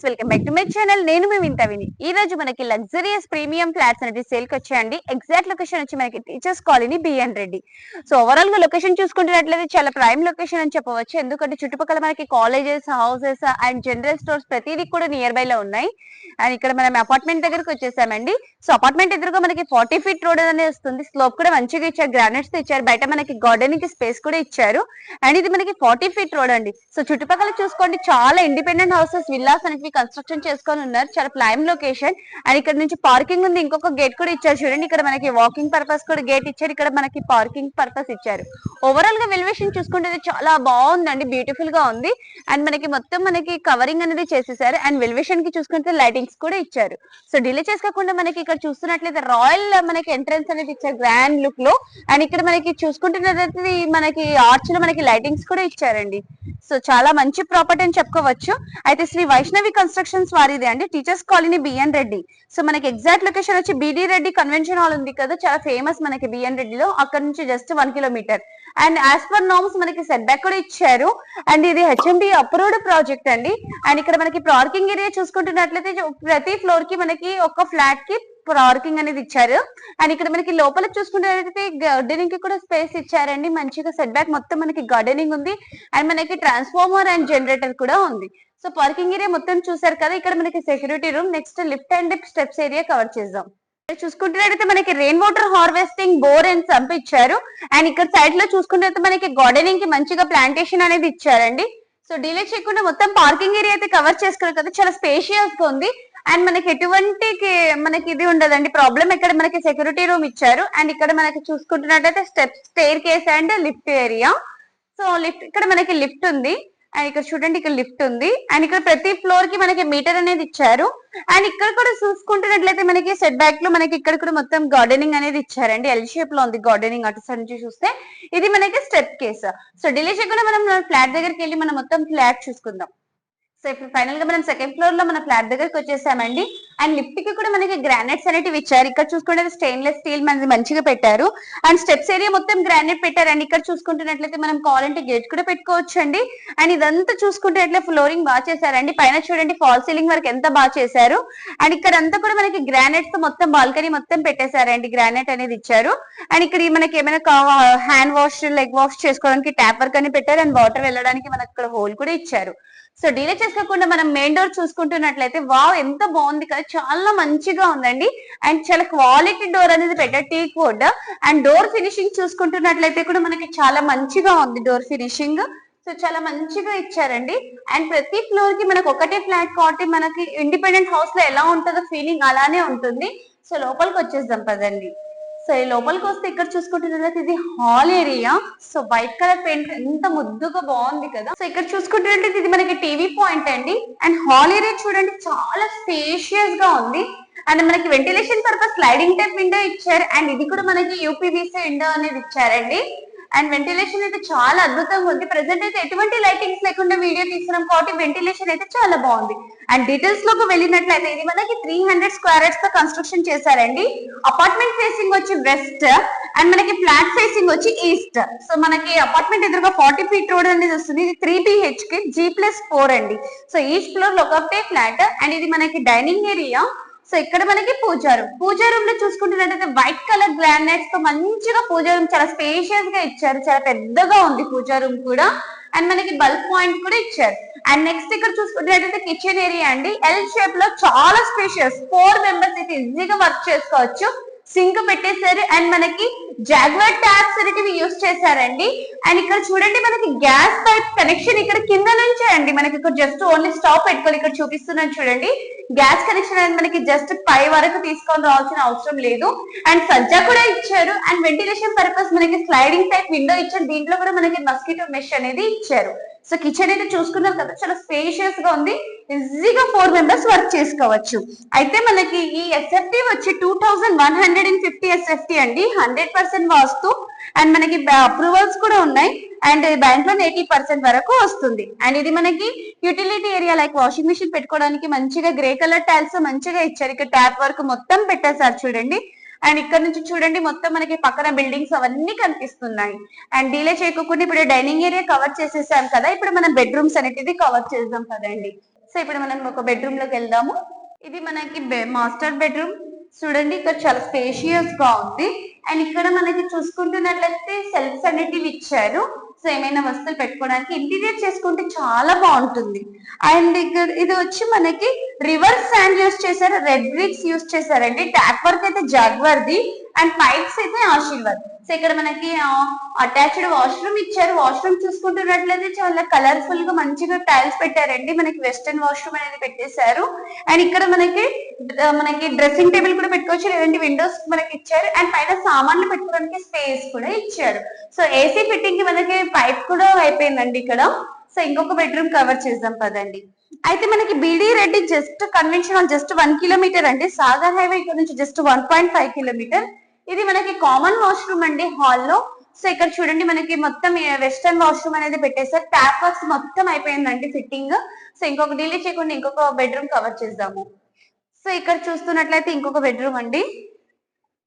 Friends welcome back to my channel నేను మేము ఇంత విని ఈ రోజు మనకి లగ్జరియస్ ప్రీమియం ఫ్లాట్స్ అనేది సేల్కి వచ్చాయండి. ఎగ్జాక్ట్ లొకేషన్ వచ్చి మనకి teachers colony BN Reddy so ఓవరాల్గా లొకేషన్ చూసుకుంటున్నట్లయితే చాలా ప్రైమ్ లొకేషన్ అని చెప్పవచ్చు. ఎందుకంటే చుట్టుపక్కల మనకి colleges houses and general stores ప్రతిదీ కూడా నియర్ బై లో ఉన్నాయి. అండ్ ఇక్కడ మనం అపార్ట్మెంట్ దగ్గరకు వచ్చేసామండి. సో అపార్ట్మెంట్ ఎదురుగా మనకి ఫార్టీ ఫీట్ రోడ్ అనేది వస్తుంది. స్లోప్ కూడా మంచిగా ఇచ్చారు. గ్రానైట్స్ ఇచ్చారు బయట మనకి గార్డెనింగ్కి స్పేస్ కూడా ఇచ్చారు. అండ్ ఇది మనకి ఫార్టీ ఫీట్ రోడ్ అండి. సో చుట్టుపక్కల చూసుకోండి. చాలా ఇండిపెండెంట్ హౌసెస్ విల్లాస్ అనేవి కన్స్ట్రక్షన్ చేసుకొని ఉన్నారు. చాలా ప్లైమ్ లొకేషన్ అండ్ ఇక్కడ నుంచి పార్కింగ్ ఉంది. ఇంకొక గేట్ కూడా ఇచ్చారు చూడండి. ఇక్కడ మనకి వాకింగ్ పర్పస్ కూడా గేట్ ఇచ్చారు. ఇక్కడ మనకి పార్కింగ్ పర్పస్ ఇచ్చారు. ఓవరాల్గా వెలివేషన్ చూసుకుంటే చాలా బాగుందండి. బ్యూటిఫుల్గా ఉంది. అండ్ మనకి మొత్తం మనకి కవరింగ్ అనేది చేసేసారు. అండ్ వెలివేషన్కి చూసుకుంటే లైటింగ్స్ కూడా ఇచ్చారు. సో డిలే చేసుకోకుండా మనకి ఇక్కడ చూస్తున్నట్లయితే రాయల్ మనకి ఎంట్రన్స్ అనేది ఇచ్చారు. గ్రాండ్ లుక్లో. అండ్ ఇక్కడ మనకి చూసుకుంటున్నట్లయితే మనకి ఆర్చ్లో మనకి లైటింగ్స్ కూడా ఇచ్చారండి. సో చాలా మంచి ప్రాపర్టీ అని చెప్పుకోవచ్చు. అయితే శ్రీ వైష్ణవి కన్స్ట్రక్షన్స్ వారిదే. అండి teachers colony BN Reddy so మనకి ఎగ్జాక్ట్ లొకేషన్ వచ్చి బిడి రెడ్డి కన్వెన్షన్ హాల్ ఉంది కదా. చాలా ఫేమస్ మనకి బిఎన్ రెడ్డిలో అక్కడ నుంచి just one kilometer and as per norms మనకి సెట్ బ్యాక్ కూడా ఇచ్చారు. అండ్ ఇది హెచ్ఎండి అప్రూవ్డ్ ప్రాజెక్ట్ అండి. అండ్ ఇక్కడ మనకి పార్కింగ్ ఏరియా చూసుకుంటున్నట్లయితే ప్రతి ఫ్లోర్కి మనకి ఒక ఫ్లాట్కి పార్కింగ్ అనేది ఇచ్చారు. అండ్ ఇక్కడ మనకి లోపల చూసుకున్నట్లయితే గార్డెనింగ్కి కూడా స్పేస్ ఇచ్చారండి. మంచిగా సెట్ బ్యాక్ మొత్తం మనకి గార్డెనింగ్ ఉంది. అండ్ మనకి ట్రాన్స్ఫార్మర్ అండ్ జనరేటర్ కూడా ఉంది. సో పార్కింగ్ ఏరియా మొత్తం చూసారు కదా ఇక్కడ మనకి security room next lift and steps area cover చేద్దాం. ఇక్కడ చూసుకుంటున్నట్టయితే మనకి rain water harvesting bore and sump ఇచ్చారు. అండ్ ఇక్కడ సైడ్లో చూసుకున్నట్లయితే మనకి గార్డెనింగ్కి మంచిగా ప్లాంటేషన్ అనేది ఇచ్చారండి. సో డీలే చేయకుండా మొత్తం పార్కింగ్ ఏరియా అయితే కవర్ చేసుకున్నారు కదా చాలా స్పేషియస్గా ఉంది. అండ్ మనకి ఎటువంటి మనకి ఇది ఉండదండి. ప్రాబ్లం ఇక్కడ మనకి సెక్యూరిటీ రూమ్ ఇచ్చారు. అండ్ ఇక్కడ మనకి చూసుకుంటున్నట్టయితే step staircase and lift area so lift ఇక్కడ మనకి లిఫ్ట్ ఉంది. అండ్ ఇక్కడ చూడండి ఇక్కడ లిఫ్ట్ ఉంది. అండ్ ఇక్కడ ప్రతి ఫ్లోర్కి మనకి మీటర్ అనేది ఇచ్చారు. అండ్ ఇక్కడ కూడా చూసుకుంటున్నట్లయితే మనకి సెట్ బ్యాక్లో మనకి ఇక్కడ కూడా మొత్తం గార్డెనింగ్ అనేది ఇచ్చారండి. ఎల్ షేప్లో ఉంది గార్డెనింగ్ అటు సైడ్ నుంచి చూస్తే. ఇది మనకి స్టెప్ కేస్ సో డిలే చేయకుండా మనం ఫ్లాట్ దగ్గరికి వెళ్ళి మనం మొత్తం ఫ్లాట్ చూసుకుందాం. సో ఇప్పుడు ఫైనల్గా మనం సెకండ్ ఫ్లోర్లో మన ఫ్లాట్ దగ్గరికి వచ్చేసామండి అండ్ లిఫ్ట్కి కూడా మనకి గ్రానైట్స్ అనేటివి ఇచ్చారు. ఇక్కడ చూసుకుంటే స్టెయిన్లెస్ స్టీల్ మనది మంచిగా పెట్టారు. అండ్ స్టెప్స్ ఏరియా మొత్తం గ్రానైట్ పెట్టారు అండ్ ఇక్కడ చూసుకుంటున్నట్లయితే మనం కావాలంటే గేట్ కూడా పెట్టుకోవచ్చు అండి అండ్ ఇదంతా చూసుకుంటే ఫ్లోరింగ్ బాగా చేశారండి. పైన చూడండి ఫాల్ సీలింగ్ వరకు ఎంత బాగా చేశారు. అండ్ ఇక్కడ అంతా కూడా మనకి గ్రానైట్స్తో మొత్తం బాల్కనీ మొత్తం పెట్టేశారండి. గ్రానైట్ అనేది ఇచ్చారు. అండ్ ఇక్కడ మనకి ఏమైనా హ్యాండ్ వాష్ లెగ్ వాష్ చేసుకోవడానికి ట్యాప్ వర్క్ అని పెట్టారు. అండ్ వాటర్ వెళ్ళడానికి మనకి ఇక్కడ హోల్ కూడా ఇచ్చారు. సో డీలే చేసుకోకుండా మనం మెయిన్ డోర్ చూసుకుంటున్నట్లయితే వావ్ ఎంత బాగుంది కదా. చాలా మంచిగా ఉందండి. అండ్ చాలా క్వాలిటీ డోర్ అనేది పెట్టారు టీ కోడ్. అండ్ డోర్ ఫినిషింగ్ చూసుకుంటున్నట్లయితే కూడా మనకి చాలా మంచిగా ఉంది డోర్ ఫినిషింగ్ సో చాలా మంచిగా ఇచ్చారండి. అండ్ ప్రతి ఫ్లోర్కి మనకు ఒకటే ఫ్లాట్ కాబట్టి మనకి ఇండిపెండెంట్ హౌస్లో ఎలా ఉంటుందో ఫీలింగ్ అలానే ఉంటుంది. సో లోపలికి వచ్చేద్దాం పదండి. సో ఈ లోపలికి వస్తే ఇక్కడ చూసుకుంటున్నట్లయితే ఇది hall area so white colour paint ఎంత ముద్దుగా బాగుంది కదా. సో ఇక్కడ చూసుకుంటున్నట్లయితే ఇది మనకి టీవీ పాయింట్ అండి. అండ్ హాల్ ఏరియా చూడండి చాలా స్పేషియస్గా ఉంది. అండ్ మనకి ventilation purpose sliding type window ఇచ్చారు. అండ్ ఇది కూడా మనకి యూపీబీసీ విండో అనేది ఇచ్చారండి. అండ్ వెంటిలేషన్ అయితే చాలా అద్భుతంగా ఉంది. ప్రెసెంట్ అయితే ఎటువంటి లైటింగ్స్ లేకుండా వీడియో తీస్తున్నాం. కాబట్టి వెంటిలేషన్ అయితే చాలా బాగుంది. అండ్ డీటెయిల్స్లోకి వెళ్ళినట్లయితే ఇది మనకి త్రీ హండ్రెడ్ స్క్వేర్ యార్డ్స్తో కన్స్ట్రక్షన్ చేశారండి. అపార్ట్మెంట్ ఫేసింగ్ వచ్చి వెస్ట్ అండ్ మనకి ఫ్లాట్ ఫేసింగ్ వచ్చి ఈస్ట్ సో మనకి అపార్ట్మెంట్ ఎదురుగా ఫార్టీ ఫీట్ రోడ్ అనేది వస్తుంది. ఇది త్రీ బిహెచ్కి జీ ప్లస్ ఫోర్ అండి. సో ఈస్ట్ ఫ్లోర్లో ఒకటే ఫ్లాట్ అండ్ ఇది మనకి డైనింగ్ ఏరియా సో ఇక్కడ మనకి పూజా రూమ్ పూజా రూమ్లో చూసుకుంటున్నట్టయితే వైట్ కలర్ గ్రానైట్స్తో మంచిగా పూజా రూమ్ చాలా స్పేషియస్గా ఇచ్చారు. చాలా పెద్దగా ఉంది పూజా రూమ్ కూడా. అండ్ మనకి బల్బ్ పాయింట్ కూడా ఇచ్చారు. అండ్ నెక్స్ట్ ఇక్కడ చూసుకున్నట్టయితే కిచెన్ ఏరియా అండి. ఎల్ షేప్లో చాలా స్పేషియస్ ఫోర్ మెంబర్స్ అయితే ఈజీగా వర్క్ చేసుకోవచ్చు. సింక్ పెట్టేశారు. అండ్ మనకి జాగ్వర్ ట్యాప్స్ అనేటివి యూస్ చేశారండి. అండ్ ఇక్కడ చూడండి మనకి గ్యాస్ పైప్ కనెక్షన్ ఇక్కడ కింద నుంచే అండి. మనకి ఇక్కడ జస్ట్ ఓన్లీ స్టాప్ పెట్టుకోవాలి ఇక్కడ చూపిస్తున్నాను చూడండి. గ్యాస్ కనెక్షన్ అనేది మనకి జస్ట్ పై వరకు తీసుకొని రావాల్సిన అవసరం లేదు. అండ్ సజ్జా కూడా ఇచ్చారు. అండ్ వెంటిలేషన్ పర్పస్ మనకి స్లైడింగ్ టైప్ విండో ఇచ్చారు. దీంట్లో కూడా మనకి మస్కిటో మెష్ అనేది ఇచ్చారు. సో కిచెన్ అయితే చూసుకున్నాం కదా చాలా స్పేషియస్గా ఉంది. ఈజీగా ఫోర్ మెంబర్స్ వర్క్ చేసుకోవచ్చు. అయితే మనకి ఈ ఎస్ఎఫ్టీ వచ్చి two thousand one hundred and fifty SFT అండి. Hundred percent vastu. అండ్ మనకి అప్రూవల్స్ కూడా ఉన్నాయి. అండ్ బ్యాంక్లో ఎయిటీ పర్సెంట్ వరకు వస్తుంది. అండ్ ఇది మనకి utility area like washing machine పెట్టుకోవడానికి మంచిగా గ్రే కలర్ టైల్స్ మంచిగా ఇచ్చారు. ఇక్కడ ట్యాప్ వర్క్ మొత్తం పెట్టేశారు చూడండి. అండ్ ఇక్కడ నుంచి చూడండి మొత్తం మనకి పక్కన బిల్డింగ్స్ అవన్నీ కనిపిస్తున్నాయి. అండ్ డీలే చేయకుండా ఇప్పుడు డైనింగ్ ఏరియా కవర్ చేసేసాం కదా ఇప్పుడు మనం బెడ్రూమ్స్ అనేది కవర్ చేద్దాం కదండి. సో ఇప్పుడు మనం ఒక బెడ్రూమ్లోకి వెళ్దాము. ఇది మనకి మాస్టర్ బెడ్రూమ్. చూడండి ఇక్కడ చాలా స్పేషియస్గా ఉంది. అండ్ ఇక్కడ మనకి చూసుకుంటున్నట్లయితే సెల్ఫ్స్ అనేటివి ఇచ్చారు. సో ఏమైనా వస్తువులు పెట్టుకోవడానికి ఇంటీరియర్ చేసుకుంటే చాలా బాగుంటుంది. అండ్ ఇక్కడ ఇది వచ్చి మనకి రివర్స్ శాండ్ యూస్ చేశారు రెడ్ బ్రిక్స్ యూస్ చేశారండి. ట్యాప్ వర్క్ అయితే జాగ్వర్ది అండ్ పైప్స్ అయితే ఆశీర్వాద్ సో ఇక్కడ మనకి అటాచ్డ్ వాష్రూమ్ ఇచ్చారు. వాష్రూమ్ చూసుకుంటున్నట్లయితే చాలా కలర్ఫుల్గా మంచిగా టైల్స్ పెట్టారండి. మనకి వెస్టర్న్ వాష్రూమ్ అనేది పెట్టేశారు. అండ్ ఇక్కడ మనకి మనకి డ్రెస్సింగ్ టేబుల్ కూడా పెట్టుకోవచ్చు. లేదంటే విండోస్ మనకి ఇచ్చారు. అండ్ పైన సామాన్లు పెట్టుకోవడానికి స్పేస్ కూడా ఇచ్చారు. సో ఏసీ ఫిట్టింగ్కి మనకి పైప్ కూడా అయిపోయిందండి ఇక్కడ. సో ఇంకొక బెడ్రూమ్ కవర్ చేద్దాం పదండి. అయితే మనకి BD Reddy just conventional just one kilometer అండి. సాగర్ హైవే ఇక్కడ నుంచి just one point five kilometer ఇది మనకి కామన్ వాష్రూమ్ అండి హాల్లో సో ఇక్కడ చూడండి మనకి మొత్తం వెస్టర్న్ వాష్రూమ్ అనేది పెట్టేసారు ట్యాప్ వర్క్స్ మొత్తం అయిపోయిందండి ఫిట్టింగ్ సో ఇంకొక డిలే చేయకుండా ఇంకొక బెడ్రూమ్ కవర్ చేద్దాము. సో ఇక్కడ చూస్తున్నట్లయితే ఇంకొక బెడ్రూమ్ అండి.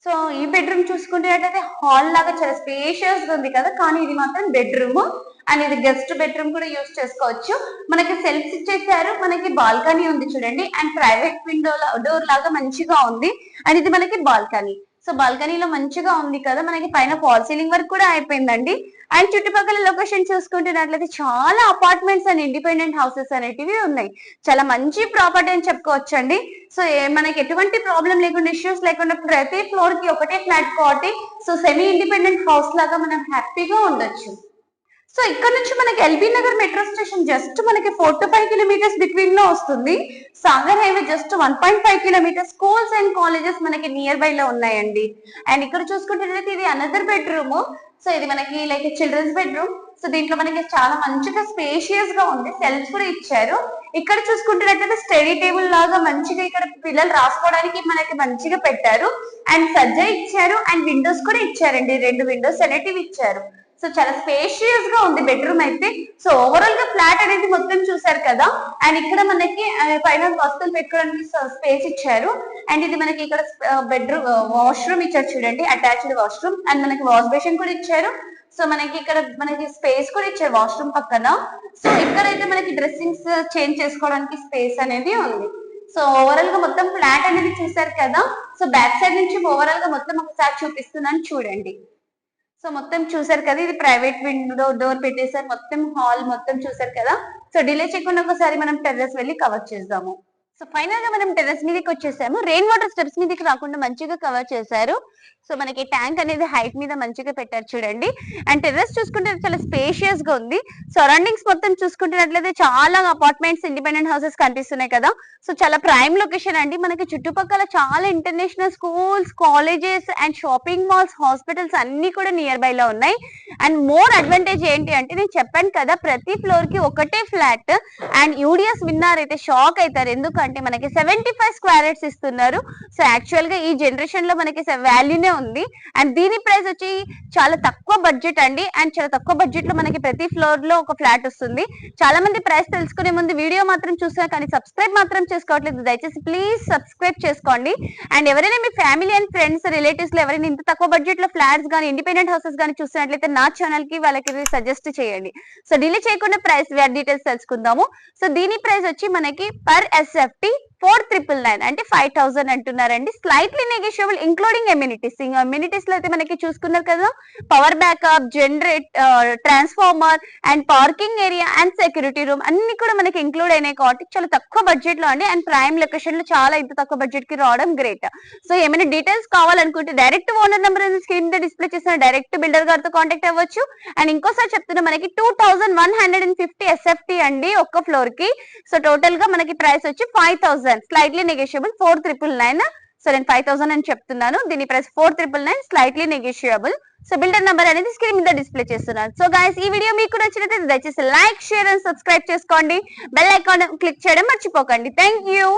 సో ఈ బెడ్రూమ్ చూసుకుంటున్నట్లయితే హాల్ లాగా చాలా స్పేషియస్గా ఉంది కదా. కానీ ఇది మాత్రం బెడ్రూమ్ అండ్ ఇది గెస్ట్ బెడ్రూమ్ కూడా యూస్ చేసుకోవచ్చు. మనకి సెల్ఫ్స్ ఇచ్చేసారు. మనకి బాల్కనీ ఉంది చూడండి. అండ్ ప్రైవేట్ విండో డోర్ లాగా మంచిగా ఉంది. అండ్ ఇది మనకి బాల్కనీ సో బాల్కనీలో మంచిగా ఉంది కదా మనకి పైన ఫాల్ సీలింగ్ వర్క్ కూడా అయిపోయిందండి. అండ్ చుట్టుపక్కల లొకేషన్ చూసుకుంటున్నట్లయితే చాలా అపార్ట్మెంట్స్ అండ్ ఇండిపెండెంట్ హౌసెస్ అనేటివి ఉన్నాయి. చాలా మంచి ప్రాపర్టీ అని చెప్పుకోవచ్చు అండి సో మనకి ఎటువంటి ప్రాబ్లం లేకుండా ఇష్యూస్ లేకుండా ప్రతి ఫ్లోర్కి ఒకటే ఫ్లాట్ కాబట్టి సో సెమీ ఇండిపెండెంట్ హౌస్ లాగా మనం హ్యాపీగా ఉండొచ్చు. సో ఇక్కడ నుంచి మనకి LB Nagar metro station just మనకి ఫోర్ టు ఫైవ్ కిలోమీటర్స్ బిట్వీన్లో వస్తుంది. Sagar highway just one point five kilometers schools and colleges మనకి నియర్ బై లో ఉన్నాయండి. అండ్ ఇక్కడ చూసుకుంటే ఇది అనదర్ బెడ్రూమ్ సో ఇది మనకి లైక్ చిల్డ్రన్స్ బెడ్రూమ్ సో దీంట్లో మనకి చాలా మంచిగా స్పేషియస్గా ఉంది. సెల్ఫ్ కూడా ఇచ్చారు. ఇక్కడ చూసుకుంటున్నట్లయితే స్టడీ టేబుల్ లాగా మంచిగా ఇక్కడ పిల్లలు రాసుకోవడానికి మనకి మంచిగా పెట్టారు. అండ్ సజ్జ ఇచ్చారు. అండ్ విండోస్ కూడా ఇచ్చారండి. రెండు విండోస్ అనేటివి ఇచ్చారు. సో చాలా స్పేషియస్గా ఉంది బెడ్రూమ్ అయితే. సో ఓవరాల్గా ఫ్లాట్ అనేది మొత్తం చూసారు కదా. అండ్ ఇక్కడ మనకి పైన వస్తువులు పెట్టుకోవడానికి స్పేస్ ఇచ్చారు. అండ్ ఇది మనకి ఇక్కడ బెడ్రూమ్ వాష్రూమ్ ఇచ్చారు చూడండి అటాచ్డ్ వాష్రూమ్ అండ్ మనకి వాష్ బేషన్ కూడా ఇచ్చారు. సో మనకి ఇక్కడ మనకి స్పేస్ కూడా ఇచ్చారు వాష్రూమ్ పక్కన. సో ఇక్కడైతే మనకి డ్రెస్సింగ్స్ చేంజ్ చేసుకోవడానికి స్పేస్ అనేది ఉంది. సో ఓవరాల్గా మొత్తం ఫ్లాట్ అనేది చూసారు కదా. సో బ్యాక్ సైడ్ నుంచి ఓవరాల్గా మొత్తం ఒకసారి చూపిస్తున్నాను చూడండి. సో మొత్తం చూసారు కదా ఇది ప్రైవేట్ విండో డోర్ పెట్టేసారు మొత్తం హాల్ మొత్తం చూసారు కదా. సో డిలే చేయకుండా ఒకసారి మనం టెర్రస్ వెళ్ళి కవర్ చేద్దాము. సో ఫైనల్గా మనం టెర్రస్ మీదకి వచ్చేసాము. రెయిన్ వాటర్ స్టెప్స్ మీదకి రాకుండా మంచిగా కవర్ చేశారు. సో మనకి ట్యాంక్ అనేది హైట్ మీద మంచిగా పెట్టారు చూడండి. అండ్ టెర్రస్ చూసుకుంటే చాలా స్పేషియస్గా ఉంది. సరౌండింగ్స్ మొత్తం చూసుకుంటున్నట్లయితే చాలా అపార్ట్మెంట్స్ ఇండిపెండెంట్ హౌసెస్ కనిపిస్తున్నాయి కదా. సో చాలా ప్రైమ్ లొకేషన్ అండి. మనకి చుట్టుపక్కల చాలా international schools colleges and shopping malls hospitals అన్ని కూడా నియర్ బై లో ఉన్నాయి. అండ్ మోర్ అడ్వాంటేజ్ ఏంటి అంటే నేను చెప్పాను కదా ప్రతి ఫ్లోర్కి ఒకటే ఫ్లాట్ అండ్ యూడిఎస్ విన్నర్ అయితే షాక్ అవుతారు. ఎందుకంటే మనకి సెవెంటీ ఫైవ్ స్క్వేర్స్ ఇస్తున్నారు. సో యాక్చువల్గా ఈ జనరేషన్లో మనకి వాల్యూనే ఉంది. అండ్ దీని ప్రైస్ వచ్చి చాలా తక్కువ బడ్జెట్ అండి. అండ్ చాలా తక్కువ బడ్జెట్లో మనకి ప్రతి ఫ్లోర్లో ఒక ఫ్లాట్ వస్తుంది. చాలా మంది ప్రైస్ తెలుసుకునే ముందు వీడియో మాత్రం చూసినా కానీ సబ్స్క్రైబ్ మాత్రం చేసుకోవట్లేదు. దయచేసి ప్లీజ్ సబ్స్క్రైబ్ చేసుకోండి. అండ్ ఎవరైనా మీ ఫ్యామిలీ అండ్ ఫ్రెండ్స్ రిలేటివ్స్లో ఎవరైనా ఇంత తక్కువ బడ్జెట్లో ఫ్లాట్స్ కానీ ఇండిపెండెంట్ హౌసెస్ కానీ చూసినట్లయితే నా ఛానల్కి వాళ్ళకి సజెస్ట్ చేయండి. సో డిలే చేయకుండా ప్రైస్ డీటెయిల్స్ తెలుసుకుందాము. సో దీని ప్రైస్ వచ్చి మనకి per SFT four triple nine అంటే ఫైవ్ థౌసండ్ అంటున్నారండి. స్లైట్లీ నెగోషియబుల్ ఇంక్లూడింగ్ ఎమ్యూనిటీస్ ఎమ్యూనిటీస్లో అయితే మనకి చూసుకున్నారు కదా power backup generate transformer and parking area and security room అన్ని కూడా మనకి ఇంక్లూడ్ అయినాయి కాబట్టి చాలా తక్కువ బడ్జెట్లో అండి. అండ్ ప్రైమ్ లొకేషన్లో చాలా ఇంత తక్కువ బడ్జెట్కి రావడం గ్రేట్ సో ఏమైనా డీటెయిల్స్ కావాలనుకుంటే డైరెక్ట్ ఓనర్ నెంబర్ స్క్రీన్ మీద డిస్ప్లే చేసిన డైరెక్ట్ బిల్డర్ గారితో కాంటాక్ట్ అవ్వచ్చు. అండ్ ఇంకోసారి చెప్తున్నా మనకి two thousand one hundred and fifty SFT అండి ఒక్క ఫ్లోర్కి. సో టోటల్గా మనకి ప్రైస్ వచ్చి five thousand slightly negotiable four triple nine so నేను ఫైవ్ థౌసండ్ అని చెప్తున్నాను. దీని price four triple nine slightly negotiable so builder number అనేది స్క్రీన్ మీద డిస్ప్లే చేస్తున్నాను. సో గాయస్ ఈ వీడియో మీకు నచ్చినట్లయితే దయచేసి లైక్ షేర్ అండ్ సబ్స్క్రైబ్ చేసుకోండి. బెల్ ఐకాన్ క్లిక్ చేయడం మర్చిపోకండి. Thank you